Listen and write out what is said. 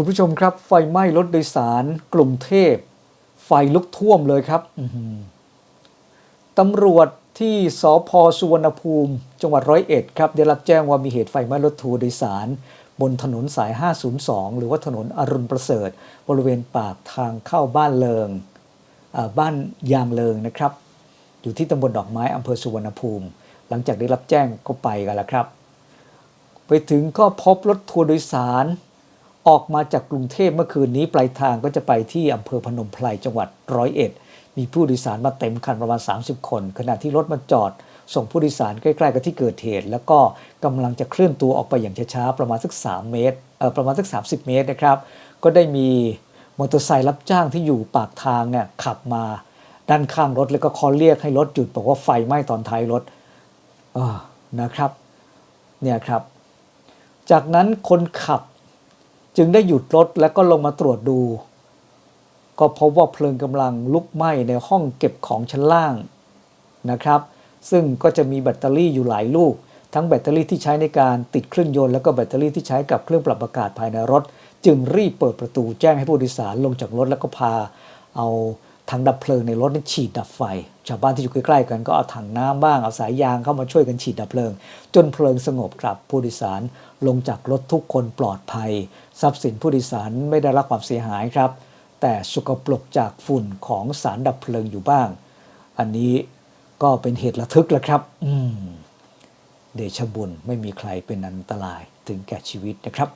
คุณผู้ชมครับ ไฟไหม้รถโดยสารกรุงเทพ ไฟลุกท่วมเลยครับตำรวจที่สพสุวรรณภูมิ จังหวัดร้อยเอ็ดครับได้รับแจ้งว่ามีเหตุไฟไหม้รถทัวร์โดยสาร บนถนนสาย 502 หรือว่าถนนอรุณประเสริฐ บริเวณปากทางเข้าบ้านเลิงบ้านยางเลิงนะครับ อยู่ที่ตำบลดอกไม้อำเภอสุวรรณภูมิ หลังจากได้รับแจ้งก็ไปกันแล้วครับ ไปถึงก็พบรถทัวร์โดยสาร ออกมาจากกรุงเทพเมื่อคืนนี้ปลายทางก็จะไปที่อำเภอพนมไพรจังหวัดร้อยเอ็ดมีผู้โดยสารมาเต็มคันประมาณ 30 คน ขณะที่รถมาจอด ส่งผู้โดยสารใกล้ๆกับที่เกิดเหตุ แล้วก็กำลังจะเคลื่อนตัวออกไปอย่างช้าๆประมาณสัก 3 เมตรเออประมาณสัก 30 เมตรนะครับ ก็ได้มีมอเตอร์ไซค์รับจ้างที่อยู่ปากทางเนี่ยขับมาด้านข้างรถแล้วก็คอเรียกให้รถหยุดบอกว่าไฟไหม้ตอนท้ายรถเออนะครับเนี่ยครับ จากนั้นคนขับ จึงได้หยุดรถแล้วก็ลงมาตรวจดู ก็พบว่าเพลิงกำลังลุกไหม้ในห้องเก็บของชั้นล่างนะครับ ซึ่งก็จะมีแบตเตอรี่อยู่หลายลูก ทั้งแบตเตอรี่ที่ใช้ในการติดเครื่องยนต์แล้วก็แบตเตอรี่ที่ใช้กับเครื่องปรับอากาศภายในรถ จึงรีบเปิดประตูแจ้งให้ผู้โดยสารลงจากรถแล้วก็พาเอา ถังดับเพลิงในรถนั้นฉีดดับไฟ ชาวบ้านที่อยู่ใกล้ๆกันก็เอาถังน้ำบ้างเอาสายยางเข้ามาช่วยกันฉีดดับเพลิง จนเพลิงสงบครับผู้โดยสารลงจากรถทุกคนปลอดภัย ทรัพย์สินผู้โดยสารไม่ได้รับความเสียหายครับ แต่สกปรกจากฝุ่นของสารดับเพลิงอยู่บ้าง อันนี้ก็เป็นเหตุระทึกแล้วครับ อืมเดชบุญไม่มีใครเป็นอันตรายถึงแก่ชีวิตนะครับ